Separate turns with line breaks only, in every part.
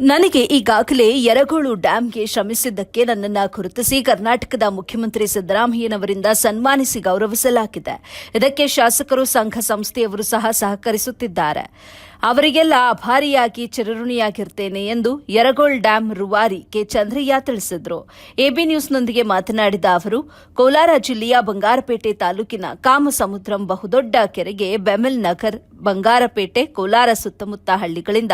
ನನಗೆ ಈಗಾಗಲೇ ಯರಗೋಳು ಡ್ಯಾಂಗೆ ಶ್ರಮಿಸಿದ್ದಕ್ಕೆ ನನ್ನನ್ನು ಗುರುತಿಸಿ ಕರ್ನಾಟಕದ ಮುಖ್ಯಮಂತ್ರಿ ಸಿದ್ದರಾಮಯ್ಯನವರಿಂದ ಸನ್ಮಾನಿಸಿ ಗೌರವಿಸಲಾಗಿದೆ. ಇದಕ್ಕೆ ಶಾಸಕರು, ಸಂಘ ಸಂಸ್ಥೆಯವರು ಸಹ ಸಹಕರಿಸುತ್ತಿದ್ದಾರೆ. ಅವರಿಗೆಲ್ಲ ಅಭಾರಿಯಾಗಿ ಚಿರಋಣಿಯಾಗಿರ್ತೇನೆ ಎಂದು ಯರಗೋಳ್ ಡ್ಯಾಂ ರುವಾರಿ ಕೆ. ಚಂದ್ರಯ್ಯ ತಿಳಿಸಿದರು. ಎಬಿ ನ್ಯೂಸ್ನೊಂದಿಗೆ ಮಾತನಾಡಿದ ಅವರು, ಕೋಲಾರ ಜಿಲ್ಲೆಯ ಬಂಗಾರಪೇಟೆ ತಾಲೂಕಿನ ಕಾಮಸಮುದ್ರಂ ಬಹುದೊಡ್ಡ ಕೆರೆಗೆ ಬೆಮಲ್ ನಗರ್ ಬಂಗಾರಪೇಟೆ, ಕೋಲಾರ ಸುತ್ತಮುತ್ತ ಹಳ್ಳಿಗಳಿಂದ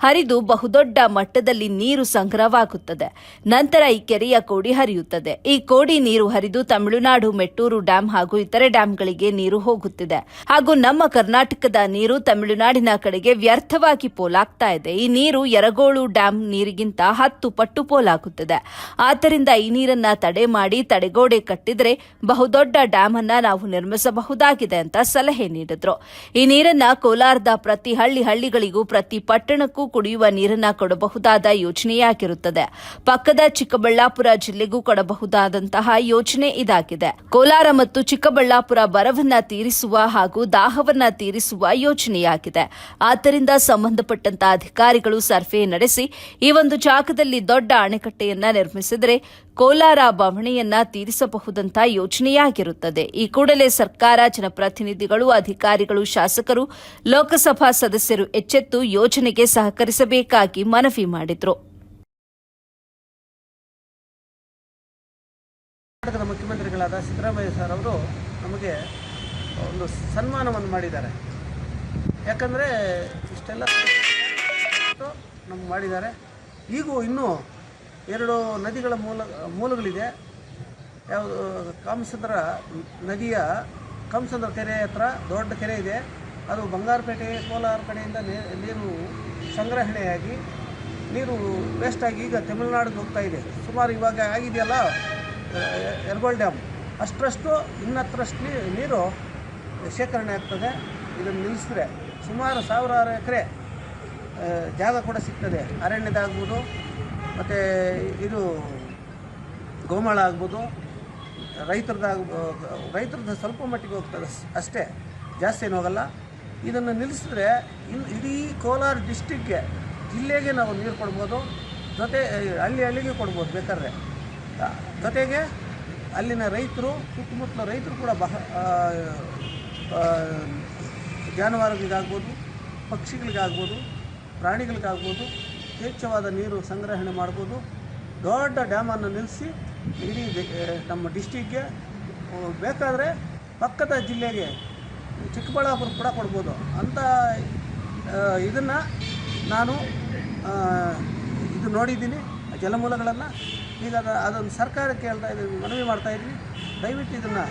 ಹರಿದು ಬಹುದೊಡ್ಡ ಮಟ್ಟದಲ್ಲಿ ನೀರು ಸಂಗ್ರಹವಾಗುತ್ತದೆ. ನಂತರ ಈ ಕೆರೆಯ ಕೋಡಿ ಹರಿಯುತ್ತದೆ. ಈ ಕೋಡಿ ನೀರು ಹರಿದು ತಮಿಳುನಾಡು, ಮೆಟ್ಟೂರು ಡ್ಯಾಂ ಹಾಗೂ ಇತರೆ ಡ್ಯಾಂಗಳಿಗೆ ನೀರು ಹೋಗುತ್ತಿದೆ. ಹಾಗೂ ನಮ್ಮ ಕರ್ನಾಟಕದ ನೀರು ತಮಿಳುನಾಡಿನ ಕಡೆಗೆ ವ್ಯರ್ಥವಾಗಿ ಪೋಲಾಗ್ತಾ ಇದೆ. ಈ ನೀರು ಯರಗೋಳು ಡ್ಯಾಂ ನೀರಿಗಿಂತ ಹತ್ತು ಪಟ್ಟು ಪೋಲಾಗುತ್ತದೆ. ಆದ್ದರಿಂದ ಈ ನೀರನ್ನ ತಡೆ ಮಾಡಿ ತಡೆಗೋಡೆ ಕಟ್ಟಿದ್ರೆ ಬಹುದೊಡ್ಡ ಡ್ಯಾಂ ಅನ್ನ ನಾವು ನಿರ್ಮಿಸಬಹುದಾಗಿದೆ ಅಂತ ಸಲಹೆ ನೀಡಿದ್ರು. ಈ ನೀರನ್ನ ಕೋಲಾರದ ಪ್ರತಿ ಹಳ್ಳಿ ಹಳ್ಳಿಗಳಿಗೂ, ಪ್ರತಿ ಪಟ್ಟಣಕ್ಕೂ ಕುಡಿಯುವ ನೀರನ್ನ ಕೊಡಬಹುದಾದ ಯೋಜನೆಯಾಗಿರುತ್ತದೆ. ಪಕ್ಕದ ಚಿಕ್ಕಬಳ್ಳಾಪುರ ಜಿಲ್ಲೆಗೂ ಕೊಡಬಹುದಾದಂತಹ ಯೋಜನೆ ಇದಾಗಿದೆ. ಕೋಲಾರ ಮತ್ತು ಚಿಕ್ಕಬಳ್ಳಾಪುರ ಬರವನ್ನ ತೀರಿಸುವ ಹಾಗೂ ದಾಹವನ್ನ ತೀರಿಸುವ ಯೋಜನೆಯಾಗಿದೆ. ಆದ್ದರಿಂದ ಸಂಬಂಧಪಟ್ಟಂತ ಅಧಿಕಾರಿಗಳು ಸರ್ವೆ ನಡೆಸಿ, ಈ ಒಂದು ಜಾಗದಲ್ಲಿ ದೊಡ್ಡ ಅಣೆಕಟ್ಟೆಯನ್ನ ನಿರ್ಮಿಸಿದರೆ ಕೋಲಾರ ಬವಣೆಯನ್ನ ತೀರಿಸಬಹುದಂತಹ ಯೋಜನೆಯಾಗಿರುತ್ತದೆ. ಈ ಕೂಡಲೇ ಸರ್ಕಾರ, ಜನಪ್ರತಿನಿಧಿಗಳು, ಅಧಿಕಾರಿಗಳು, ಶಾಸಕರು, ಲೋಕಸಭಾ ಸದಸ್ಯರು ಎಚ್ಚೆತ್ತು ಯೋಜನೆಗೆ ಸಹಕರಿಸಬೇಕಾಗಿ ಮನವಿ ಮಾಡಿದ್ರು.
ಕರ್ನಾಟಕದ ಮುಖ್ಯಮಂತ್ರಿಗಳಾದ ಸಿದ್ದರಾಮಯ್ಯ ಸರ್ ಅವರು ನಮಗೆ ಒಂದು ಸನ್ಮಾನವನ್ನು ಮಾಡಿದ್ದಾರೆ. ಯಾಕಂದರೆ ಇಷ್ಟೆಲ್ಲ ನಮ್ಗೆ ಮಾಡಿದ್ದಾರೆ. ಈಗೂ ಇನ್ನೂ ಎರಡು ನದಿಗಳ ಮೂಲ, ಮೂಲಗಳಿದೆ. ಯಾವುದು, ಕಾಮಸಂದ್ರ ನದಿಯ, ಕಾಮಸಂದ್ರ ಕೆರೆ ಹತ್ರ ದೊಡ್ಡ ಕೆರೆ ಇದೆ. ಅದು ಬಂಗಾರಪೇಟೆ ಕೋಲಾರ ಕಡೆಯಿಂದ ನೀರು ಸಂಗ್ರಹಣೆಯಾಗಿ ನೀರು ವೇಸ್ಟಾಗಿ ಈಗ ತಮಿಳುನಾಡಿಗೆ ಹೋಗ್ತಾ ಇದೆ. ಸುಮಾರು ಇವಾಗ ಆಗಿದೆಯಲ್ಲ ಎರಗೋಲ್ ಡ್ಯಾಮ್. ಅಷ್ಟರಷ್ಟು ಇನ್ನತ್ತರಷ್ಟು ನೀರು ಶೇಖರಣೆ ಆಗ್ತದೆ. ಇದನ್ನು ನಿಲ್ಲಿಸಿದ್ರೆ ಸುಮಾರು ಸಾವಿರಾರು ಎಕರೆ ಜಾಗ ಕೂಡ ಸಿಗ್ತದೆ. ಅರಣ್ಯದಾಗ್ಬೋದು, ಮತ್ತು ಇದು ಗೋಮಾಳ ಆಗ್ಬೋದು ರೈತರದಾಗ ರೈತರದ್ದು ಸ್ವಲ್ಪ ಮಟ್ಟಿಗೆ ಹೋಗ್ತದೆ ಅಷ್ಟೇ. ಜಾಸ್ತಿ ಏನು ಹೋಗಲ್ಲ. ಇದನ್ನು ನಿಲ್ಲಿಸಿದ್ರೆ ಇನ್ನು ಇಡೀ ಕೋಲಾರ ಡಿಸ್ಟಿಕ್ಗೆ ಜಿಲ್ಲೆಗೆ ನಾವು ನೀರು ಕೊಡ್ಬೋದು, ಜೊತೆ ಹಳ್ಳಿ ಹಳ್ಳಿಗೆ ಕೊಡ್ಬೋದು ಬೇಕಾದ್ರೆ. ಜೊತೆಗೆ ಅಲ್ಲಿನ ರೈತರು, ಸುತ್ತಮುತ್ತಲ ರೈತರು ಕೂಡ ಬಹ ಜಾನುವಾರುಗಳಿಗಾಗ್ಬೋದು, ಪಕ್ಷಿಗಳಿಗಾಗ್ಬೋದು, ಪ್ರಾಣಿಗಳಿಗಾಗ್ಬೋದು ಯಥೇಚ್ಛವಾದ ನೀರು ಸಂಗ್ರಹಣೆ ಮಾಡ್ಬೋದು. ದೊಡ್ಡ ಡ್ಯಾಮನ್ನು ನಿಲ್ಲಿಸಿ ಇಡೀ ನಮ್ಮ ಡಿಸ್ಟಿಕ್ಗೆ ಬೇಕಾದರೆ ಪಕ್ಕದ ಜಿಲ್ಲೆಗೆ ಚಿಕ್ಕಬಳ್ಳಾಪುರ ಕೂಡ ಕೊಡ್ಬೋದು. ಅಂಥ ಇದನ್ನು ನಾನು ಇದು ನೋಡಿದ್ದೀನಿ. ಜಲಮೂಲಗಳನ್ನು ಈಗ ಅದು ಅದನ್ನು ಸರ್ಕಾರಕ್ಕೆ ಹೇಳ್ತಾ ಇದ್ದೀನಿ ಮನವಿ ಮಾಡ್ತಾ ಇದ್ದೀನಿ. ದಯವಿಟ್ಟು ಇದನ್ನು